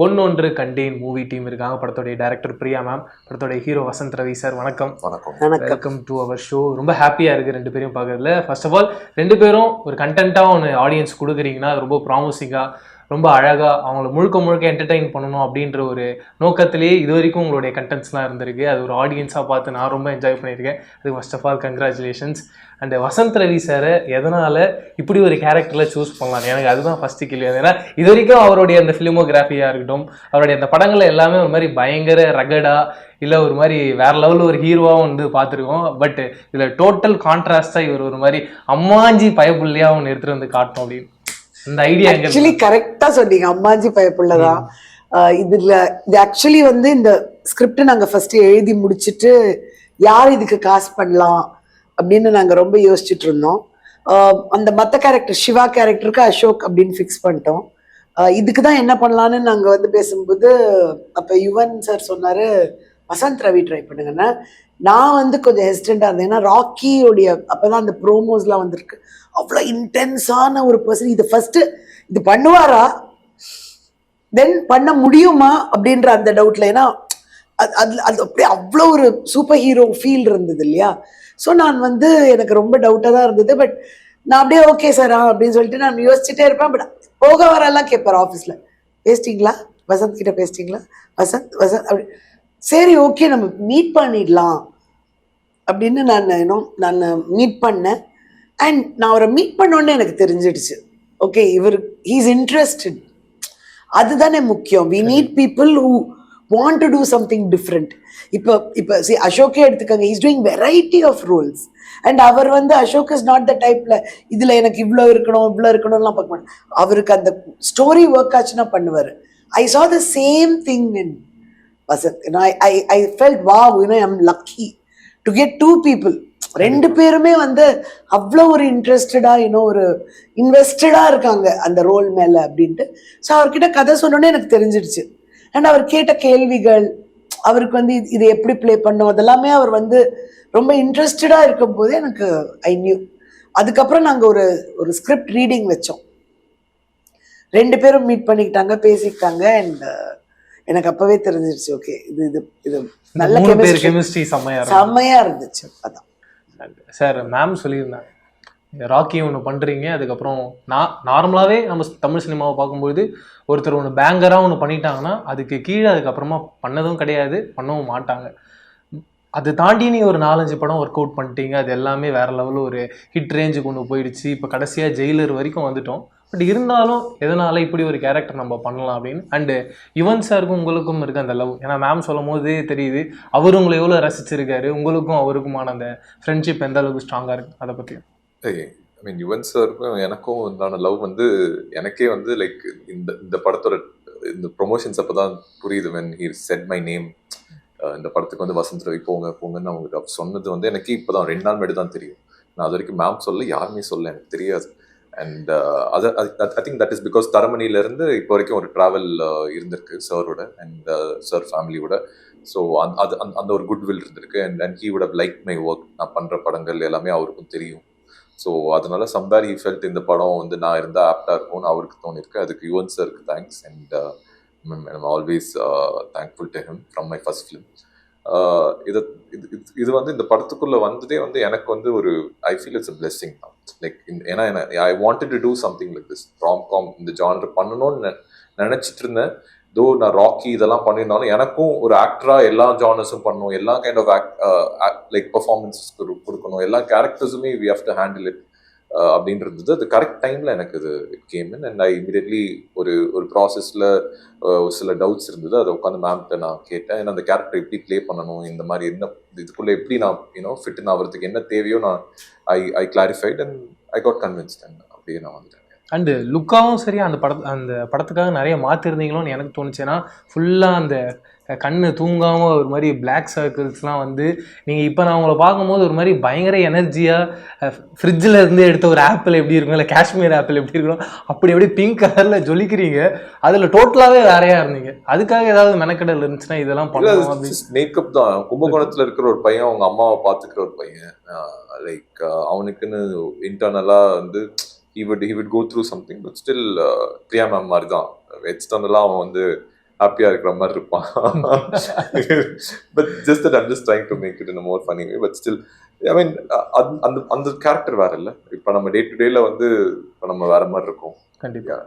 பொன்னொன்று கண்டேன் movie team இருக்காங்க. படத்துடைய டைரக்டர் பிரியா மேம் படத்துடைய ஹீரோ வசந்த் ரவி சார் வணக்கம். வணக்கம். வணக்கம். வெல்கம் டு அவர் ஷோ ரொம்ப ஹாப்பியாக இருக்குது ரெண்டு பேரும் பார்க்கறதுல. ஃபர்ஸ்ட் ஆஃப் ஆல் ரெண்டு பேரும் ஒரு கண்டென்ட்டாக ஒன்று ஆடியன்ஸ் கொடுக்குறீங்கன்னா அது ரொம்ப ப்ராமிசிங்காக ரொம்ப அழகாக அவங்கள முழுக்க முழுக்க என்டர்டெயின் பண்ணணும் அப்படின்ற ஒரு நோக்கத்திலேயே இது வரைக்கும் உங்களுடைய கண்டென்ட்ஸ்லாம் இருந்திருக்கு. அது ஒரு ஆடியன்ஸாக பார்த்து நான் ரொம்ப என்ஜாய் பண்ணியிருக்கேன். அது first of all congratulations and Vasanth Ravi சாரை எதனால் இப்படி ஒரு கேரக்டரில் சூஸ் பண்ணலாம் எனக்கு அதுதான் ஃபஸ்ட்டு கேள்வி. ஏன்னா இது வரைக்கும் அவருடைய அந்த ஃபிலிமோகிராஃபியாக இருக்கட்டும் அவருடைய அந்த படங்கள் எல்லாமே ஒரு மாதிரி பயங்கர ரகடாக இல்லை ஒரு மாதிரி வேற லெவலில் ஒரு ஹீரோவாக வந்து பார்த்துருக்கோம். பட் இதில் டோட்டல் கான்ட்ராஸ்டாக இவர் ஒரு மாதிரி அம்மாஞ்சி பயப்புள்ளியாக ஒன்று எடுத்துகிட்டு வந்து காட்டணும் அப்படின்னு. இந்த ஐடியா ஆக்சுவலி கரெக்டா சொன்னீங்க. அம்மாஜி பயப்புள்ளதான். இதுல இது ஆக்சுவலி வந்து இந்த ஸ்கிரிப்ட் நாங்க ஃபர்ஸ்ட் எழுதி முடிச்சிட்டு யார் இதுக்கு காசு பண்ணலாம் அப்படின்னு நாங்க ரொம்ப யோசிச்சுட்டு இருந்தோம். அந்த மத்த கேரக்டர் சிவா கேரக்டருக்கு அசோக் அப்படின்னு ஃபிக்ஸ் பண்ணிட்டோம். இதுக்கு தான் என்ன பண்ணலான்னு நாங்க வந்து பேசும்போது அப்ப யுவன் சார் சொன்னாரு வசந்த் ரவி ட்ரை பண்ணுங்கன்னா நான் வந்து கொஞ்சம் ஹெசிடென்ட்டாக இருந்தேன். ஏன்னா ராக்கியோடைய அப்போ தான் அந்த ப்ரோமோஸ்லாம் வந்திருக்கு. அவ்வளோ இன்டென்ஸான ஒரு பர்சன் இது ஃபஸ்ட்டு இது பண்ணுவாரா? தென் பண்ண முடியுமா? அப்படின்ற அந்த டவுட்டில் ஏன்னா அது அது அது அப்படியே அவ்வளோ ஒரு சூப்பர் ஹீரோ ஃபீல் இருந்தது இல்லையா? ஸோ நான் வந்து எனக்கு ரொம்ப டவுட்டாக தான் இருந்தது. பட் நான் அப்படியே ஓகே சாரா அப்படின்னு சொல்லிட்டு நான் யோசிச்சுட்டே இருப்பேன். பட் போக வரலாம் கேட்பார் ஆஃபீஸில் பேசிட்டீங்களா? வசந்த் கிட்ட பேசிட்டீங்களா? வசந்த் வசந்த் அப்படி. சரி ஓகே நம்ம மீட் பண்ணிடலாம் அப்படின்னு நான் இன்னும் நான் மீட் பண்ணேன். அண்ட் நான் அவரை மீட் பண்ணோன்னே எனக்கு தெரிஞ்சிடுச்சு. ஓகே இவர் ஹீஸ் இன்ட்ரெஸ்டட் அதுதானே முக்கியம். We need people who want to do something different இப்போ இப்போ சி அசோக்கே எடுத்துக்கோங்க. Is doing variety of roles and அவர் வந்து அசோக் இஸ் நாட் த டைப்ல இதுல எனக்கு இவ்வளோ இருக்கணும் இவ்வளோ இருக்கணும்லாம் பார்க்க மாட்டேன் அவருக்கு அந்த ஸ்டோரி ஒர்க் ஆச்சுன்னா பண்ணுவார். I saw the same thing in Vasanth I I I felt wow you know I'm lucky to get two people ரெண்டு பேருமே வந்து அவ்வளோ ஒரு இன்ட்ரெஸ்டடா இன்னும் ஒரு இன்வெஸ்டடா இருக்காங்க அந்த ரோல் மேல அப்படின்ட்டு. ஸோ அவர்கிட்ட கதை சொன்னோன்னே எனக்கு தெரிஞ்சிடுச்சு. அண்ட் அவர் கேட்ட கேள்விகள் அவருக்கு வந்து இது- இதை எப்படி ப்ளே பண்ணும் அதெல்லாமே அவர் வந்து ரொம்ப இன்ட்ரெஸ்டடா இருக்கும் போதே எனக்கு ஐ நியூ அதுக்கப்புறம் நாங்க ஒரு ஒரு ஸ்கிரிப்ட் ரீடிங் வச்சோம். ரெண்டு பேரும் மீட் பண்ணிக்கிட்டாங்க பேசிக்கிட்டாங்க அண்ட் எனக்கு அப்பவே தெரிஞ்சிருச்சு ஓகே இது இது இது நல்ல. கெமிஸ்ட்ரி செம்மையா செம்மையா இருந்துச்சு அதான். சார் மேம் சொல்லியிருந்தாங்க ராக்கி ஒன்று பண்ணுறீங்க அதுக்கப்புறம் நான் நார்மலாகவே நம்ம தமிழ் சினிமாவை பார்க்கும்போது ஒருத்தர் ஒன்று பேங்கராக ஒன்று பண்ணிட்டாங்கன்னா அதுக்கு கீழே அதுக்கப்புறமா பண்ணதும் கிடையாது பண்ணவும் மாட்டாங்க. அது தாண்டி நீ ஒரு நாலஞ்சு படம் ஒர்க் அவுட் பண்ணிட்டீங்க அது எல்லாமே வேற லெவலில் ஒரு ஹிட் ரேஞ்சுக்கு கொண்டு போயிடுச்சு. இப்போ கடைசியாக ஜெயிலர் வரைக்கும் வந்துட்டோம். பட் இருந்தாலும் எதனால இப்படி ஒரு கேரக்டர் நம்ம பண்ணலாம் அப்படின்னு? அண்டு யுவன் சாருக்கும் உங்களுக்கும் இருக்க அந்த லவ் ஏன்னா மேம் சொல்லும் போதே தெரியுது அவர் உங்களை எவ்வளோ ரசிச்சிருக்காரு உங்களுக்கும் அவருக்குமான அந்த ஃப்ரெண்ட்ஷிப் எந்த அளவுக்கு ஸ்ட்ராங்காக இருக்கு அதை பற்றி ஐ மீன் யுவன் சாருக்கும் எனக்கும் உண்டான லவ் வந்து எனக்கே வந்து லைக் இந்த இந்த படத்தோட இந்த ப்ரொமோஷன்ஸ் அப்போ தான் புரியுது when he said my name இந்த படத்துக்கு வந்து வசந்த் ரவி போங்க போங்கன்னு அவங்க சொன்னது வந்து எனக்கு இப்போ தான் ரெண்டு நாள் முன்னாடி தான் தெரியும். நான் அது வரைக்கும் மேம் சொல்ல யாருமே சொல்ல எனக்கு தெரியாது. அண்ட் அது I think that is because தரமணிலேருந்து இப்போ வரைக்கும் ஒரு ட்ராவல் uh, இருந்திருக்கு சாரோட அண்ட் சார் ஃபேமிலியோட ஸோ அந் அது அந்த அந்த ஒரு குட்வில் இருந்திருக்கு. And and he would have like my work நான் பண்ணுற படங்கள் எல்லாமே அவருக்கும் தெரியும். ஸோ அதனால சம்பாரி ஃபெல்ட் இந்த படம் வந்து நான் இருந்தால் ஆப்டாக இருக்கும்னு அவருக்கு தோணிருக்கு அதுக்கு Yuvan சருக்கு thanks and I'm always thankful to him from my first film இதை இது இது- இது வந்து இந்த படத்துக்குள்ளே வந்ததே வந்து எனக்கு வந்து ஒரு I feel it's a blessing தான் லைக் ஏன்னா I wanted to do something like this rom com இந்த ஜானர் பண்ணணும்னு நெ- இருந்தேன். தோ நான் ராக்கி இதெல்லாம் பண்ணியிருந்தாலும் எனக்கும் ஒரு ஆக்டராக எல்லா ஜானர்ஸும் பண்ணணும். எல்லா kind of act like performances கொடுக்கணும். எல்லா கேரக்டர்ஸுமே we have to handle it அப்படின்றது அது கரெக்ட் டைமில் எனக்கு இது it came in and I immediately ஒரு ஒரு ப்ராசஸில் ஒரு சில டவுட்ஸ் இருந்தது. அதை உட்காந்து மேம்கிட்ட நான் கேட்டேன். ஏன்னா அந்த கேரக்டர் எப்படி ப்ளே பண்ணணும்? இந்த மாதிரி என்ன இதுக்குள்ளே எப்படி நான் யூனோ ஃபிட்னு ஆகிறதுக்கு என்ன தேவையோ நான் I I clarified and I got convinced and அப்படியே நான் வந்துட்டேன். அண்டு லுக்காவும் சரி அந்த பட அந்த படத்துக்காக நிறைய மாற்றிருந்தீங்களோன்னு எனக்கு தோணுச்சு. ஏன்னா ஃபுல்லாக அந்த கண்ணு தூங்காமல் ஒரு மாதிரி பிளாக் சர்க்கிள்ஸ்லாம் வந்து நீங்கள் இப்போ நான் உங்களை பார்க்கும்போது ஒரு மாதிரி பயங்கர எனர்ஜியாக ஃப்ரிட்ஜில் இருந்து எடுத்த ஒரு ஆப்பிள் எப்படி இருக்கும் இல்லை காஷ்மீர் ஆப்பிள் எப்படி இருக்கும் அப்படி அப்படியே பிங்க் கலரில் ஜொலிக்கிறீங்க அதில் டோட்டலாகவே வேறையா இருந்தீங்க. அதுக்காக ஏதாவது மெனக்கடல் இருந்துச்சுன்னா இதெல்லாம் பண்ணலாம் மேக்கப் தான். கும்பகோணத்துல இருக்கிற ஒரு பையன் அவங்க அம்மாவை பாத்துக்கிற ஒரு பையன். லைக் அவனுக்குன்னு இன்டர்னலா வந்து he would he would go through something but still Priya ma'am மாதிரி தான் எக்ஸ்டர்னலா அவன் வந்து ஹாப்பியா இருக்கிற மாதிரி இருப்பான். But just that I'm just trying to make it in more funny way but still I mean அந்த அந்த கேரக்டர் வேற இல்ல. இப்ப நம்ம டே டு டேல வந்து இப்ப நம்ம வேற மாதிரி இருக்கோம். கண்டிப்பா.